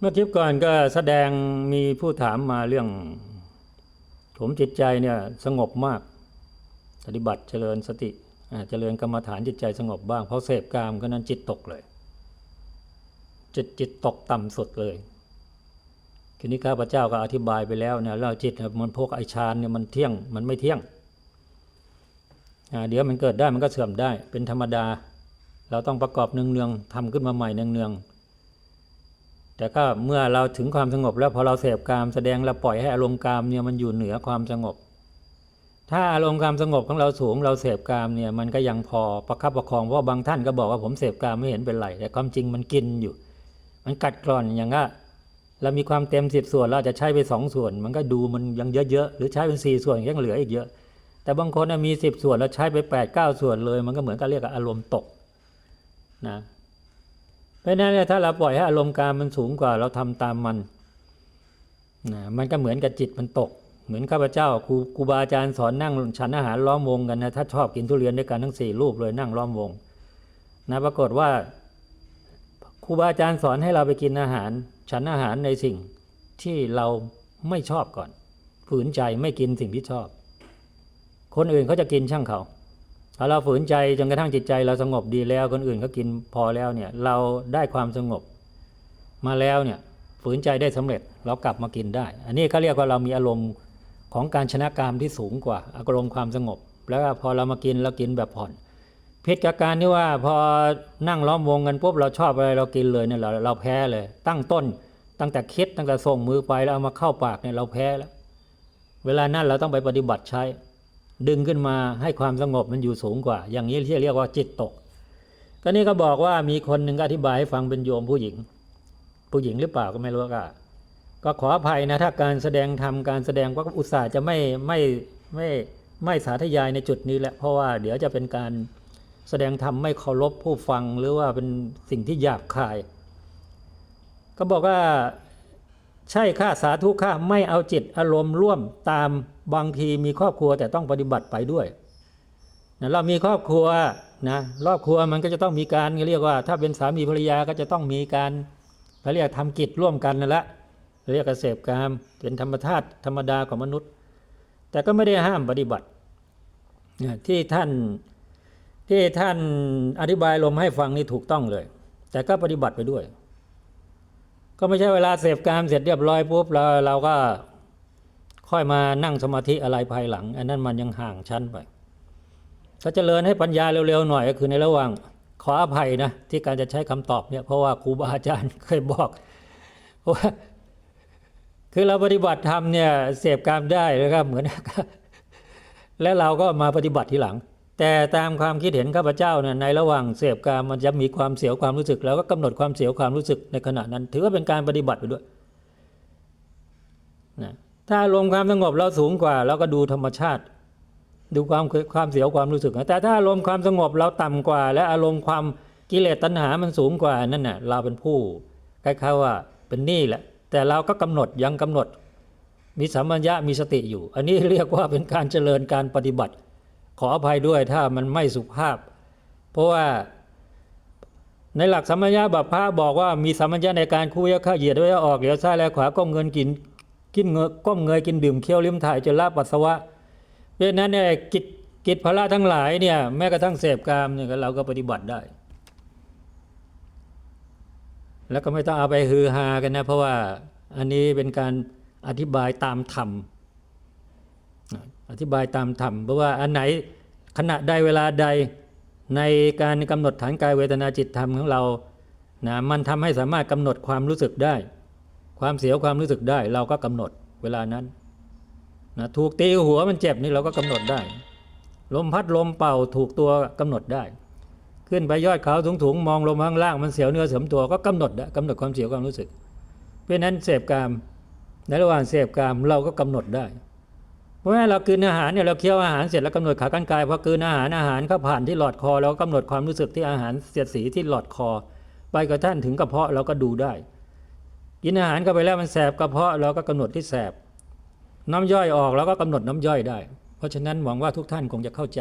เมื่อคลิปก่อนก็แสดงมีผู้ถามมาเรื่อง ผมจิตใจเนี่ยสงบมากปฏิบัติเจริญสติเจริญกรรมฐานจิตใจสงบบ้างเพราะเสพกามก็นั้นจิตตกเลย จิตจิตตกต่ำสุดเลยทีนี้ข้าพเจ้าก็อธิบายไปแล้วนะแล้วจิตมันพวกไอฌานเนี่ยมันเที่ยงมันไม่เที่ยงเดี๋ยวมันเกิดได้มันก็เสื่อมได้เป็นธรรมดา เราต้องประกอบเนืองๆทำขึ้นมาใหม่เนืองๆ แต่ก็เมื่อเราถึงความสงบแล้วพอเราเสพกามแสดงเราปล่อยให้อารมณ์กามเนี่ยมันอยู่เหนือความสงบ ถ้าอารมณ์ความสงบของเราสูงเราเสพกามเนี่ยมันก็ยังพอประคับประคองเพราะบางท่านก็บอกว่าผมเสพกามไม่เห็นเป็นไรแต่ความจริงมันกินอยู่ มันกัดกร่อนอย่างก็เรามีความเต็มสิบส่วนเราอาจจะใช้ไปสองส่วน มันก็ดูมันยังเยอะๆหรือใช้เป็นสี่ส่วนยังเหลืออีกเยอะ แต่บางคนมีสิบส่วนแล้วใช้ไปแปดเก้าส่วนเลย มันก็เหมือนกับเรียกอารมณ์ตกนะ ราะนั้นเนี่ยถ้าเราปล่อยให้อารมณ์กามมันสูงกว่าเราทำตามมันนะมันก็เหมือนกับจิตมันตก เหมือนข้าพเจ้าครูครูบาอาจารย์สอนนั่งฉันอาหารล้อมวงกันนะถ้าชอบกินทุเรียนด้วยกันทั้งสี่รูปเลยนั่งล้อมวงนะปรากฏว่าครูบาอาจารย์สอนให้เราไปกินอาหาร ฉันอาหารในสิ่งที่เราไม่ชอบก่อน ฝืนใจไม่กินสิ่งที่ชอบ คนอื่นเขาจะกินช่างเขา ถ้าเราฝืนใจจนกระทั่งจิตใจเราสงบดีแล้วคนอื่นเขากินพอแล้วเนี่ยเราได้ความสงบ มาแล้วเนี่ยฝืนใจได้สำเร็จเรากลับมากินได้ อันนี้เขาเรียกว่าเรามีอารมณ์ของการชนะกามที่สูงกว่าอารมณ์ความสงบ แล้วพอเรามากินเรากินแบบผ่อนพิจากการที่ว่าพอนั่งล้อมวงกันปุ๊บเราชอบอะไรเรากินเลยเนี่ยเราเราแพ้เลย ตั้งต้นตั้งแต่คิดตั้งแต่ส่งมือไปแล้วเอามาเข้าปากเนี่ยเราแพ้แล้ว เวลานั้นเราต้องไปปฏิบัติใช้ ดึงขึ้นมาให้ความสงบมันอยู่สูงกว่า อย่างนี้ที่เรียกว่าจิตตก ก็นี่ก็บอกว่ามีคนหนึ่งอธิบายให้ฟังเป็นโยมผู้หญิง ผู้หญิงหรือเปล่าก็ไม่รู้ก็ก็ขออภัยนะ ถ้าการแสดงธรรมการแสดงก็อุตส่าห์จะไม่ไม่ไม่ไม่สาธยายในจุดนี้แหละเพราะว่าเดี๋ยวจะเป็นการแสดงธรรมไม่เคารพผู้ฟังหรือว่าเป็นสิ่งที่หยาบคาย ก็บอกว่า ใช่ค่าสาธุค่าไม่เอาจิตอารมณ์ร่วมตามบางทีมีครอบครัวแต่ต้องปฏิบัติไปด้วยนะเรามีครอบครัวนะครอบครัวมันก็จะต้องมีการเรียกว่า ถ้าเป็นสามีภรรยาก็จะต้องมีการเขาเรียกทำกิจร่วมกันนั่นแหละเรียกเกษตรกรรมเป็นธรรมชาติธรรมดาของมนุษย์ แต่ก็ไม่ได้ห้ามปฏิบัติที่ท่านที่ท่านอธิบายลมให้ฟังนี่ถูกต้องเลย แต่ก็ปฏิบัติไปด้วย ก็ไม่ใช่เวลาเสพกามเสร็จเรียบร้อยปุ๊บเราเราก็ค่อยมานั่งสมาธิอะไรภายหลัง อันนั้นมันยังห่างชั้นไป ถ้าเจริญให้ปัญญาเร็วๆหน่อยก็คือในระหว่างขออภัยนะที่การจะใช้คำตอบเนี่ยเพราะว่าครูบาอาจารย์เคยบอกว่าคือเราปฏิบัติธรรมเนี่ยเสพกามได้แล้วก็เหมือน และเราก็มาปฏิบัติทีหลัง แต่ตามความคิดเห็นข้าพเจ้าเนี่ยในระหว่างเสพกามมันจะมีความเสียวความรู้สึก แล้วก็กำหนดความเสียวความรู้สึกในขณะนั้น ถือว่าเป็นการปฏิบัติไปด้วยนะถ้าลมณ์ความสงบเราสูงกว่าเราก็ดูธรรมชาติ ดูความความเสียวความรู้สึก แต่ถ้าอารมณ์ความสงบเราต่ำกว่า และอารมณ์ความกิเลสตัณหามันสูงกว่านั่นน่ะเราเป็นผู้คล้ายๆว่าเป็นหนี้แหละ แต่เราก็กำหนดยังกำหนด มีสัมมัญญะมีสติอยู่ อันนี้เรียกว่าเป็นการเจริญการปฏิบัติ ขออภัยด้วยถ้ามันไม่สุภาพ เพราะว่าในหลักสัมมัญญะบัพพะบอกว่ามีสัมมัญญะในการคุยข้าเหยียดไว้ออกเหลียวซ้ายแลขวาก้มเงินกินกินเงยก้มเงยกินดื่มเคี้ยวลิ้มถ่ายจนละปัสสาวะเพราะฉะนั้นเนี่ยกิจกิจพละทั้งหลายเนี่ยแม้กระทั่งเสพกามเนี่ยเราก็ปฏิบัติได้ แล้วก็ไม่ต้องเอาไปฮือฮากันนะ เพราะว่าอันนี้เป็นการอธิบายตามธรรม อธิบายตามธรรมเพราะว่าอันไหนขณะใดเวลาใดในการกำหนดฐานกายเวทนาจิตธรรมของเรานะมันทำให้สามารถกำหนดความรู้สึกได้ ความเสียวความรู้สึกได้ เราก็กำหนดเวลานั้นนะถูกตีหัวมันเจ็บนี่เราก็กำหนดได้ ลมพัดลมเป่าถูกตัวกำหนดได้ ขึ้นไปยอดเขาสูงๆมองลมข้างล่างมันเสียวเนื้อเสียมตัวก็กำหนดได้กำหนดความเสียวความรู้สึก เพราะนั้นเสพกามในระหว่างเสพกามเราก็กำหนดได้ ราะว่าเรากินอาหารเนี่ยเราเคี้ยวอาหารเสร็จแล้วกำหนดขากรรไกรพอกินอาหารอาหารเข้าผ่านที่หลอดคอเราก็กำหนดความรู้สึกที่อาหารเสียดสีที่หลอดคอ ไปกระทั่งถึงกระเพาะเราก็ดูได้ กินอาหารเข้าไปแล้วมันแสบกระเพาะเราก็กำหนดที่แสบน้ำย่อยออกแล้วก็กำหนดน้ำย่อยได้ เพราะฉะนั้นหวังว่าทุกท่านคงจะเข้าใจ